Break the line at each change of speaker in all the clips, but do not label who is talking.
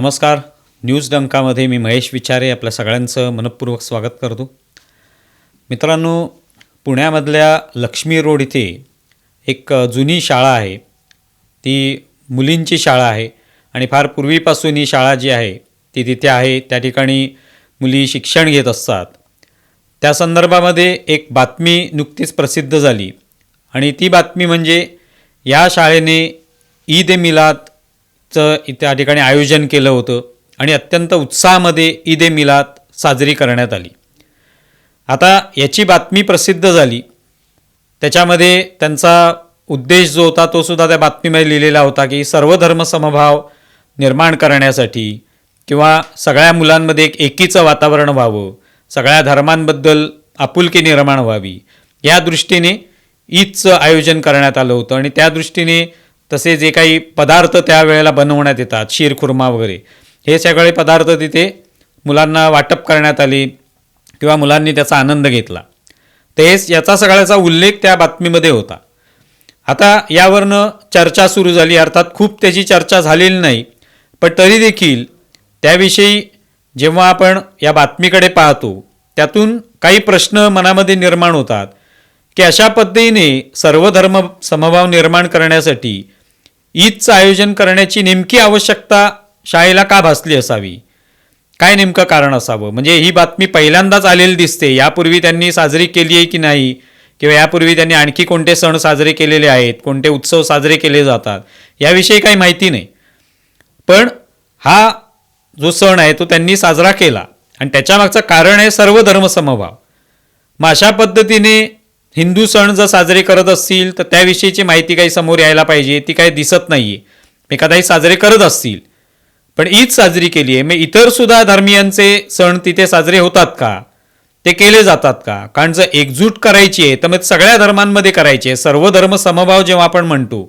नमस्कार. न्यूज डंकामध्ये मी महेश विचारे आपल्या सगळ्यांचं मनपूर्वक स्वागत करतो. मित्रांनो पुण्यामधल्या लक्ष्मी रोड इथे एक जुनी शाळा आहे. ती मुलींची शाळा आहे आणि फार पूर्वीपासून ही शाळा जी आहे ती तिथे आहे. त्या ठिकाणी मुली शिक्षण घेत असतात. त्या संदर्भामध्ये एक बातमी नुकतीच प्रसिद्ध झाली आणि ती बातमी म्हणजे या शाळेने ईद ए मिलादचं चं त्या ठिकाणी आयोजन केलं होतं आणि अत्यंत उत्साहामध्ये ईद ए मिलाद साजरी करण्यात आली. आता याची बातमी प्रसिद्ध झाली. त्याच्यामध्ये त्यांचा उद्देश जो होता तो सुद्धा त्या बातमीमध्ये लिहिलेला होता की सर्व समभाव निर्माण करण्यासाठी किंवा सगळ्या मुलांमध्ये एक एकीचं वातावरण व्हावं सगळ्या धर्मांबद्दल आपुलकी निर्माण व्हावी या दृष्टीने ईदचं आयोजन करण्यात आलं होतं. आणि त्या दृष्टीने तसे जे काही पदार्थ त्यावेळेला बनवण्यात येतात शीरखुर्मा वगैरे. हे सगळे पदार्थ तिथे मुलांना वाटप करण्यात आले किंवा मुलांनी त्याचा आनंद घेतला. तेच याचा सगळ्याचा उल्लेख त्या बातमीमध्ये होता. आता यावरनं चर्चा सुरू झाली अर्थात खूप त्याची चर्चा झालेली नाही पण तरी देखील त्याविषयी जेव्हा आपण या बातमीकडे पाहतो त्यातून काही प्रश्न मनामध्ये निर्माण होतात की अशा पद्धतीने सर्वधर्म समभाव निर्माण करण्यासाठी ईदचं आयोजन करण्याची नेमकी आवश्यकता शाळेला का भासली असावी? काय नेमकं कारण असावं? म्हणजे ही बातमी पहिल्यांदाच आलेली दिसते. यापूर्वी त्यांनी साजरी केली आहे की नाही? किंवा यापूर्वी त्यांनी आणखी कोणते सण साजरे केलेले आहेत? कोणते उत्सव साजरे केले जातात? याविषयी काही माहिती नाही. पण हा जो सण आहे तो त्यांनी साजरा केला. आणि त्याच्यामागचं कारण आहे सर्व धर्मसमभाव. मग अशा पद्धतीने हिंदू सण जर साजरे करत असतील तर त्याविषयीची माहिती काही समोर यायला पाहिजे ती काही दिसत नाही आहे एखादाही साजरे करत असतील. पण ईद साजरी केली आहे मग इतर सुद्धा धर्मियांचे सण तिथे साजरे होतात का? ते केले जातात का? कारण जर एकजूट करायची आहे तर मग सगळ्या धर्मांमध्ये करायची आहे. सर्व धर्म समभाव जेव्हा आपण म्हणतो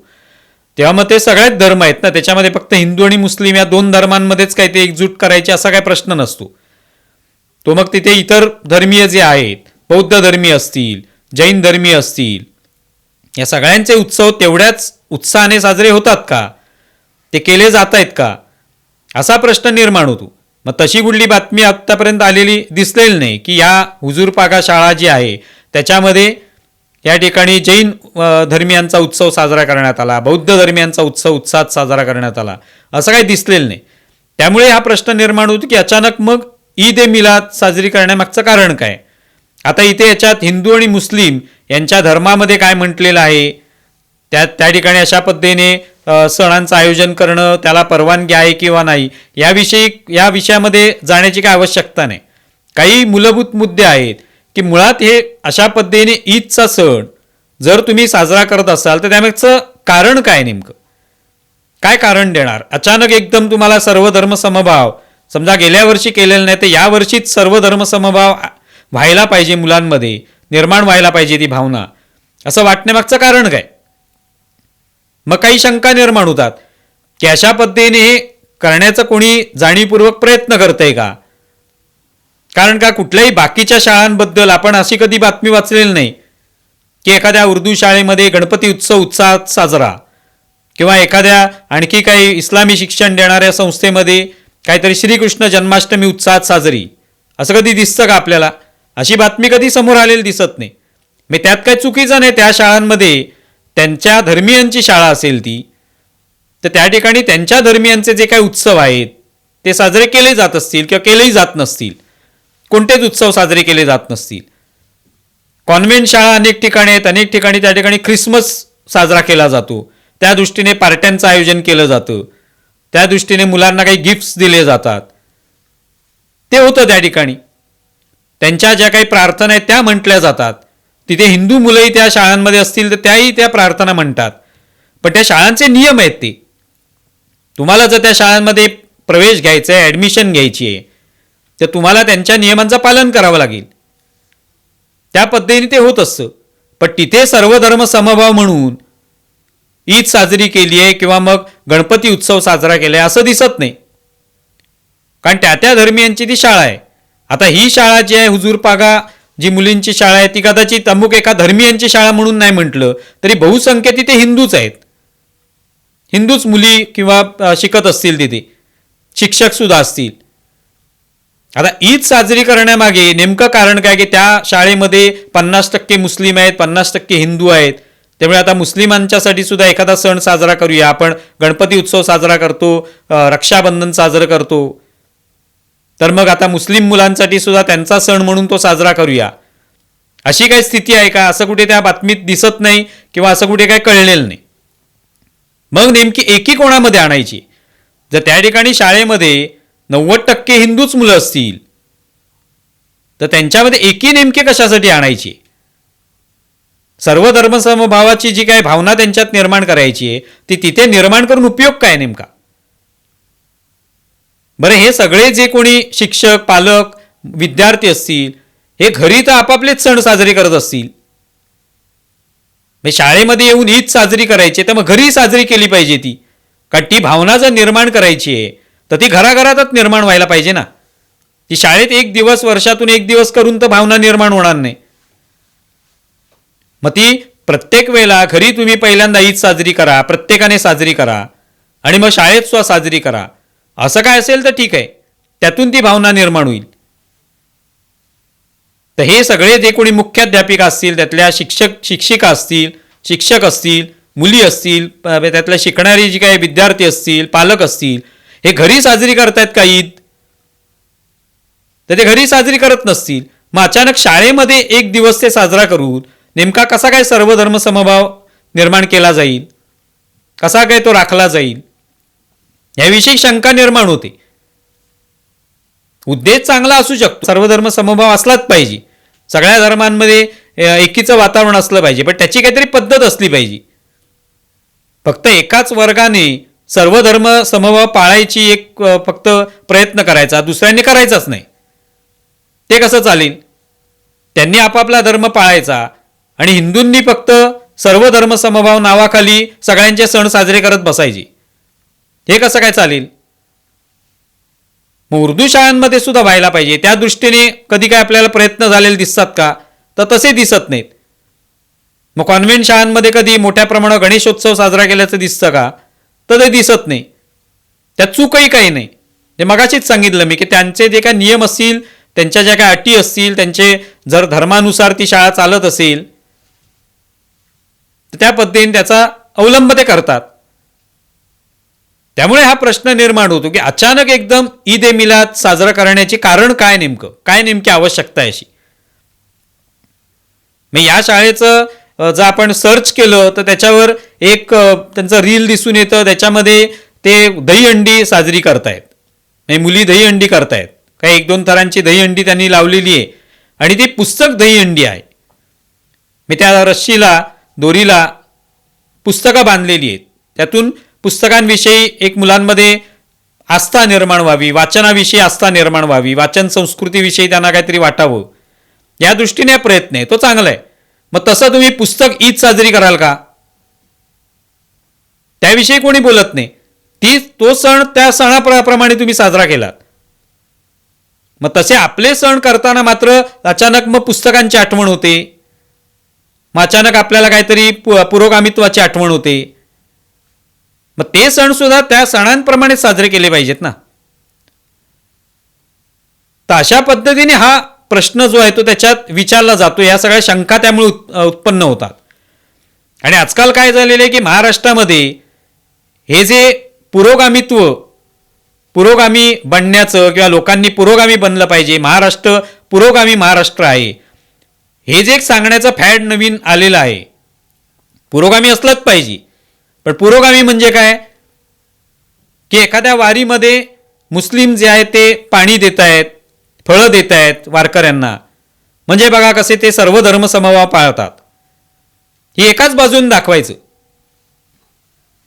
तेव्हा मग ते सगळ्याच धर्म आहेत ना. त्याच्यामध्ये फक्त हिंदू आणि मुस्लिम या दोन धर्मांमध्येच काही ते एकजूट करायचे असा काही प्रश्न नसतो. तो मग तिथे इतर धर्मीय जे आहेत बौद्ध धर्मीय असतील जैन धर्मीय असतील. या सगळ्यांचे उत्सव तेवढ्याच उत्साहाने साजरे होतात का? ते केले जात आहेत का? असा प्रश्न निर्माण होतो. मग तशी कुठली बातमी आत्तापर्यंत आलेली दिसलेली नाही की या हुजूरपागा शाळा जी आहे त्याच्यामध्ये या ठिकाणी जैन धर्मियांचा उत्सव साजरा करण्यात आला बौद्ध धर्मियांचा उत्सव उत्साहात साजरा करण्यात आला असं काही दिसलेलं नाही. त्यामुळे हा प्रश्न निर्माण होतो की अचानक मग ईद ए मिलाद साजरी करण्यामागचं कारण काय? आता इथे याच्यात हिंदू आणि मुस्लिम यांच्या धर्मामध्ये काय म्हटलेलं आहे? त्या त्या ठिकाणी अशा पद्धतीने सणांचं आयोजन करणं त्याला परवानगी आहे किंवा नाही याविषयी या विषयामध्ये जाण्याची काय आवश्यकता नाही. काही मूलभूत मुद्दे आहेत की मुळात हे अशा पद्धतीने ईदचा सण जर तुम्ही साजरा करत असाल तर त्यामागचं कारण काय नेमकं? काय कारण देणार? अचानक एकदम तुम्हाला सर्व धर्म समभाव समजा गेल्या वर्षी केलेलं नाही तर यावर्षीच सर्व धर्म समभाव व्हायला पाहिजे मुलांमध्ये निर्माण व्हायला पाहिजे ती भावना. असं वाटण्यामागचं कारण काय? मग काही शंका निर्माण होतात. की अशा पद्धतीने हे करण्याचा कोणी जाणीवपूर्वक प्रयत्न करतंय का? कारण का कुठल्याही बाकीच्या शाळांबद्दल आपण अशी कधी बातमी वाचलेली नाही की एखाद्या उर्दू शाळेमध्ये गणपती उत्सव उत्साहात साजरा किंवा एखाद्या आणखी काही इस्लामी शिक्षण देणाऱ्या संस्थेमध्ये काहीतरी श्रीकृष्ण जन्माष्टमी उत्साहात साजरी. असं कधी दिसतं का आपल्याला? अशी बातमी कधी समोर आलेली दिसत नाही. मी त्यात काही चुकीचं नाही त्या शाळांमध्ये त्यांच्या धर्मियांची शाळा असेल ती तर त्या ठिकाणी त्यांच्या धर्मियांचे जे काही उत्सव आहेत ते साजरे केले जात असतील किंवा केलेही जात नसतील. कोणतेच उत्सव साजरे केले जात नसतील. कॉन्व्हेंट शाळा अनेक ठिकाणी आहेत अनेक ठिकाणी त्या ठिकाणी ख्रिसमस साजरा केला जातो. त्या दृष्टीने पार्ट्यांचं आयोजन केलं जातं. त्या दृष्टीने मुलांना काही गिफ्ट्स दिले जातात. ते होतं त्या ठिकाणी. त्यांच्या ज्या काही प्रार्थना आहेत त्या म्हटल्या जातात. तिथे हिंदू मुलंही त्या शाळांमध्ये असतील तर त्याही त्या प्रार्थना म्हणतात. पण त्या शाळांचे नियम आहेत ते. तुम्हाला जर त्या शाळांमध्ये प्रवेश घ्यायचा आहे ॲडमिशन घ्यायची आहे तर तुम्हाला त्यांच्या नियमांचं पालन करावं लागेल. त्या पद्धतीने ते होत असतं. पण तिथे सर्व धर्म समभाव म्हणून ईद साजरी केली आहे किंवा मग गणपती उत्सव साजरा केला आहे असं दिसत नाही. कारण त्या त्या धर्मियांची ती शाळा आहे. आता ही शाळा जी आहे हुजूरपागा जी मुलींची शाळा आहे ती कदाचित अमुक एका धर्मियांची शाळा म्हणून नाही म्हटलं तरी बहुसंख्य तिथे हिंदूच आहेत. हिंदूच मुली किंवा शिकत असतील तिथे. शिक्षक सुद्धा असतील. आता ईद साजरी करण्यामागे नेमकं कारण काय की त्या शाळेमध्ये पन्नास टक्के मुस्लिम आहेत पन्नास टक्के हिंदू आहेत. त्यामुळे आता मुस्लिमांच्यासाठी सुद्धा एखादा सण साजरा करूया. आपण गणपती उत्सव साजरा करतो रक्षाबंधन साजरं करतो. तर मग आता मुस्लिम मुलांसाठी सुद्धा त्यांचा सण म्हणून तो साजरा करूया. अशी काही स्थिती आहे का? असं कुठे त्या बातमीत दिसत नाही किंवा असं कुठे काही कळलेलं नाही. मग नेमकी एकी कोणामध्ये आणायची? जर त्या ठिकाणी शाळेमध्ये नव्वद टक्के हिंदूच मुलं असतील तर त्यांच्यामध्ये एकी नेमकी कशासाठी आणायची? सर्व धर्मसमभावाची जी काही भावना त्यांच्यात निर्माण करायची आहे ती तिथे निर्माण करून उपयोग काय नेमका? बरं हे सगळे जे कोणी शिक्षक पालक विद्यार्थी असतील हे घरी तर आपापलेच सण साजरे करत असतील. म्हणजे शाळेमध्ये येऊन ईद साजरी करायची तर मग घरी साजरी केली पाहिजे ती. का ती भावना जर निर्माण करायची आहे तर ती घराघरातच निर्माण व्हायला पाहिजे ना. ती शाळेत एक दिवस वर्षातून एक दिवस करून तर भावना निर्माण होणार नाही. मग ती प्रत्येक वेळेला घरी तुम्ही पहिल्यांदा ईद साजरी करा प्रत्येकाने साजरी करा. आणि मग शाळेत सुद्धा साजरी करा. असं काय असेल तर ठीक आहे. त्यातून ती भावना निर्माण होईल. तर हे सगळे जे कोणी मुख्याध्यापिका असतील त्यातल्या शिक्षक शिक्षिका असतील शिक्षक असतील मुली असतील त्यातल्या शिकणारी जी काही विद्यार्थी असतील पालक असतील हे घरी साजरी करतायत का ईद? तर ते घरी साजरी करत नसतील. मग अचानक शाळेमध्ये एक दिवस ते साजरा करून नेमका कसा काय सर्वधर्म समभाव निर्माण केला जाईल? कसा काय तो राखला जाईल? याविषयी शंका निर्माण होते. उद्देश चांगला असू शकतो. सर्वधर्म समभाव असलाच पाहिजे. सगळ्या धर्मांमध्ये एकीचं वातावरण असलं पाहिजे पण त्याची काहीतरी पद्धत असली पाहिजे. फक्त एकाच वर्गाने सर्व धर्म समभाव पाळायची एक फक्त प्रयत्न करायचा दुसऱ्यांनी करायचाच नाही. ते कसं चालेल? त्यांनी आपापला धर्म पाळायचा आणि हिंदूंनी फक्त सर्व धर्म समभाव नावाखाली सगळ्यांचे सण साजरे करत बसायचे. हे कसं काय चालेल? मग उर्दू शाळांमध्ये सुद्धा व्हायला पाहिजे. त्या दृष्टीने कधी काय आपल्याला प्रयत्न झालेले दिसतात का? तर तसे दिसत नाहीत. मग कॉन्व्हेंट शाळांमध्ये कधी मोठ्या प्रमाणात गणेशोत्सव साजरा केल्याचं दिसतं का? तर ते दिसत नाही. त्यात चूकही काही नाही. ते मगाशीच सांगितलं मी की त्यांचे जे काय नियम असतील त्यांच्या ज्या काय अटी असतील त्यांचे जर धर्मानुसार ती शाळा चालत असेल तर त्या पद्धतीने त्याचा अवलंब ते करतात. त्यामुळे हा प्रश्न निर्माण होतो की अचानक एकदम ईद ए मिलाद साजरा करण्याचे कारण काय नेमकं? काय नेमकी आवश्यकता आहे अशी? मग या शाळेचं जर आपण सर्च केलं तर त्याच्यावर एक त्यांचं रील दिसून येतं. त्याच्यामध्ये ते दहीहंडी साजरी करतायत. म्हणजे मुली दहीहंडी करतायत. काही एक दोन थरांची दहीहंडी त्यांनी लावलेली आहे. आणि ती पुस्तक दहीहंडी आहे. मी त्या रश्शीला दोरीला पुस्तकं बांधलेली आहेत. त्यातून पुस्तकांविषयी एक मुलांमध्ये आस्था निर्माण व्हावी वाचनाविषयी आस्था निर्माण व्हावी वाचन संस्कृतीविषयी त्यांना काहीतरी वाटावं या दृष्टीने प्रयत्न आहे. तो चांगला आहे. मग तसं तुम्ही पुस्तक ईद साजरी कराल का? त्याविषयी कोणी बोलत नाही. ती तो सण त्या सणाप्रमाणे तुम्ही साजरा केलात. मग तसे आपले सण करताना मात्र अचानक मग पुस्तकांची आठवण होते. मग अचानक आपल्याला काहीतरी पु- पुरोगामित्वाची आठवण होते. मग ते सण सुद्धा त्या सणांप्रमाणे साजरे केले पाहिजेत ना. तर अशा पद्धतीने हा प्रश्न जो आहे तो त्याच्यात विचारला जातो. या सगळ्या शंका त्यामुळे उत- उत्पन्न होतात. आणि आजकाल काय झालेलं आहे की महाराष्ट्रामध्ये हे जे पुरोगामित्व पुरोगामी बनण्याचं किंवा लोकांनी पुरोगामी बनलं पाहिजे महाराष्ट्र पुरोगामी महाराष्ट्र आहे हे जे एक सांगण्याचं फॅड नवीन आलेलं आहे. पुरोगामी असलंच पाहिजे. पण पुरोगामी म्हणजे काय? की एखाद्या वारीमध्ये मुस्लिम जे आहे ते पाणी देत आहेत फळं देत आहेत वारकऱ्यांना. म्हणजे बघा कसे ते सर्व धर्म पाळतात. ही एकाच बाजून दाखवायचं.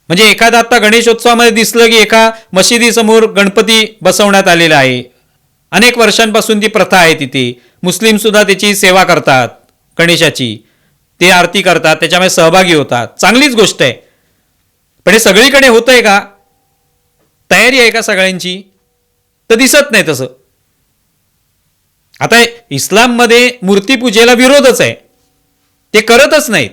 म्हणजे एखादा आता गणेशोत्सवामध्ये दिसलं की एका मशिदीसमोर गणपती बसवण्यात आलेला आहे. अनेक वर्षांपासून ती प्रथा आहे तिथे. मुस्लिम सुद्धा त्याची सेवा करतात गणेशाची. ते आरती करतात त्याच्यामध्ये सहभागी होतात. चांगलीच गोष्ट आहे. पण हे सगळीकडे होतंय का? तयारी आहे का सगळ्यांची? तर दिसत नाही तसं. आता इस्लाममध्ये मूर्तीपूजेला विरोधच आहे. ते करतच नाहीत.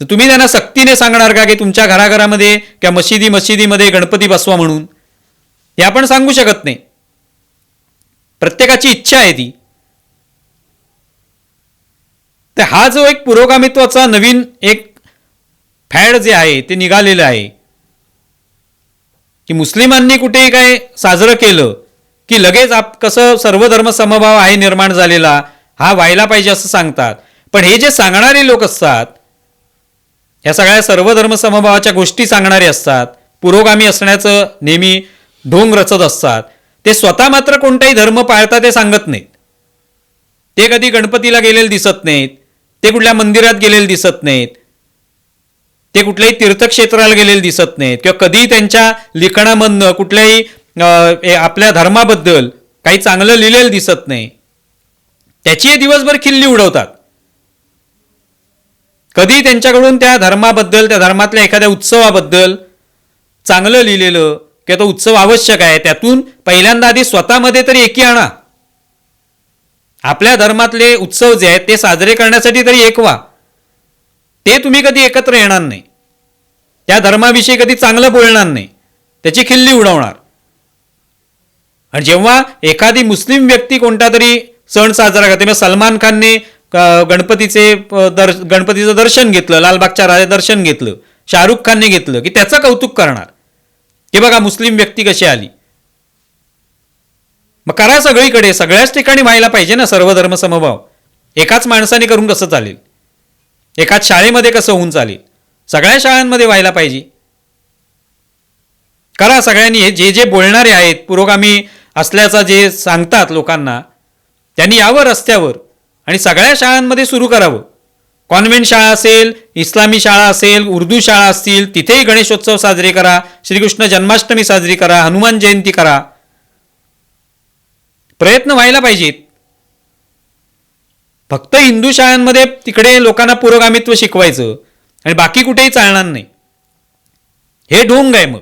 तर तुम्ही त्यांना सक्तीने सांगणार का की तुमच्या घराघरामध्ये किंवा मशिदी मशिदीमध्ये गणपती बसवा म्हणून? हे आपण सांगू शकत नाही. प्रत्येकाची इच्छा आहे ती. तर हा जो एक पुरोगामित्वाचा नवीन एक फॅड जे आहे ते निघालेलं आहे. की मुस्लिमांनी कुठेही काय साजरं केलं की लगेच आप कसं सर्वधर्म समभाव आहे निर्माण झालेला हा व्हायला पाहिजे असं सांगतात. पण हे जे सांगणारे लोक असतात या सगळ्या सर्वधर्म समभावाच्या गोष्टी सांगणारे असतात पुरोगामी असण्याचं नेहमी ढोंग रचत असतात. ते स्वतः मात्र कोणताही धर्म पाळता ते सांगत नाहीत. ते कधी गणपतीला गेलेले दिसत नाहीत ते कुठल्या मंदिरात गेलेले दिसत नाहीत ते कुठल्याही तीर्थक्षेत्राला गेलेले दिसत नाहीत. किंवा कधीही त्यांच्या लिखाणामधनं कुठल्याही आपल्या धर्माबद्दल काही चांगलं लिहिलेलं दिसत नाही. त्याची हे दिवसभर खिल्ली उडवतात. कधी त्यांच्याकडून त्या धर्माबद्दल त्या धर्मातल्या एखाद्या उत्सवाबद्दल चांगलं लिहिलेलं किंवा तो उत्सव आवश्यक आहे त्यातून पहिल्यांदा आधी स्वतःमध्ये तरी एकी आणा. आपल्या धर्मातले उत्सव जे आहेत ते साजरे करण्यासाठी तरी एक व्हा. ते तुम्ही कधी एकत्र येणार नाही. त्या धर्माविषयी कधी चांगलं बोलणार नाही. त्याची खिल्ली उडवणार. आणि जेव्हा एखादी मुस्लिम व्यक्ती कोणता तरी सण साजरा करते मग सलमान खानने गणपतीचे दर गणपतीचं दर्शन घेतलं लालबागच्या राजा दर्शन घेतलं शाहरुख खानने घेतलं की त्याचं कौतुक करणार. की बघा मुस्लिम व्यक्ती कशी आली. मग करा सगळीकडे सगळ्याच ठिकाणी व्हायला पाहिजे ना सर्वधर्म समभाव. एकाच माणसाने करून कसं चालेल? एकाच शाळेमध्ये कसं होऊन चालेल? सगळ्या शाळांमध्ये व्हायला पाहिजे. करा सगळ्यांनी जे जे बोलणारे आहेत पुरोगामी असल्याचा जे सांगतात लोकांना त्यांनी यावं रस्त्यावर आणि सगळ्या शाळांमध्ये सुरू करावं. कॉन्व्हेंट शाळा असेल इस्लामी शाळा असेल उर्दू शाळा असतील तिथेही गणेशोत्सव साजरे करा श्रीकृष्ण जन्माष्टमी साजरी करा हनुमान जयंती करा. प्रयत्न व्हायला पाहिजेत. फक्त हिंदू शाळांमध्ये तिकडे लोकांना पुरोगामित्व शिकवायचं आणि बाकी कुठेही चालणार नाही. हे ढोंग आहे मग.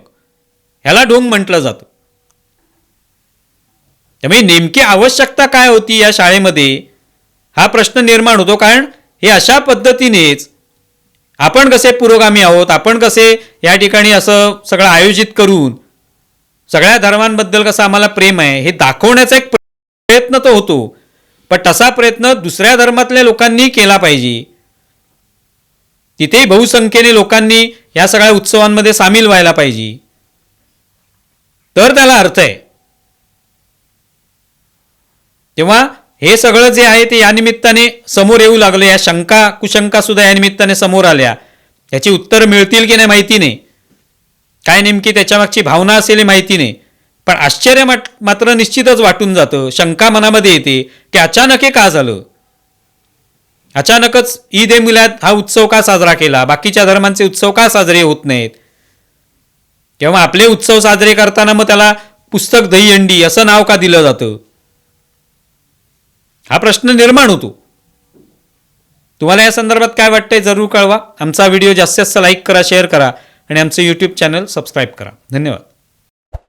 ह्याला ढोंग म्हटलं जातं. त्यामुळे नेमकी आवश्यकता काय होती या शाळेमध्ये? हा प्रश्न निर्माण होतो कारण हे अशा पद्धतीनेच आपण कसे पुरोगामी आहोत आपण कसे या ठिकाणी असं सगळं आयोजित करून सगळ्या धर्मांबद्दल कसं आम्हाला प्रेम आहे हे दाखवण्याचा एक प्रयत्न तो होतो. पण तसा प्रयत्न दुसऱ्या धर्मातल्या लोकांनी केला पाहिजे. तिथेही बहुसंख्येने लोकांनी या सगळ्या उत्सवांमध्ये सामील व्हायला पाहिजे. तर त्याला अर्थ आहे. तेव्हा हे सगळं जे आहे ते या निमित्ताने समोर येऊ लागलं या शंका कुशंका सुद्धा या निमित्ताने समोर आल्या. याची उत्तर मिळतील की नाही माहिती नाही. काय नेमकी त्याच्यामागची भावना असेल हे माहिती नाही. पण आश्चर्य माट- मात्र निश्चितच वाटून जातं. शंका मनामध्ये येते की अचानक हे का झालं? अचानकच ईद ए मिलाद हा उत्सव का साजरा केला? बाकीच्या धर्मांचे उत्सव का साजरे होत नाहीत? तेव्हा आपले उत्सव साजरे करताना मग त्याला पुस्तक दहीहंडी असं नाव का दिलं जातं? हा प्रश्न निर्माण होतो. तुम्हाला या संदर्भात काय वाटतंय जरूर कळवा. आमचा व्हिडिओ जास्तीत जास्त लाईक करा शेअर करा आणि आमचं यूट्यूब चॅनल सबस्क्राईब करा. धन्यवाद.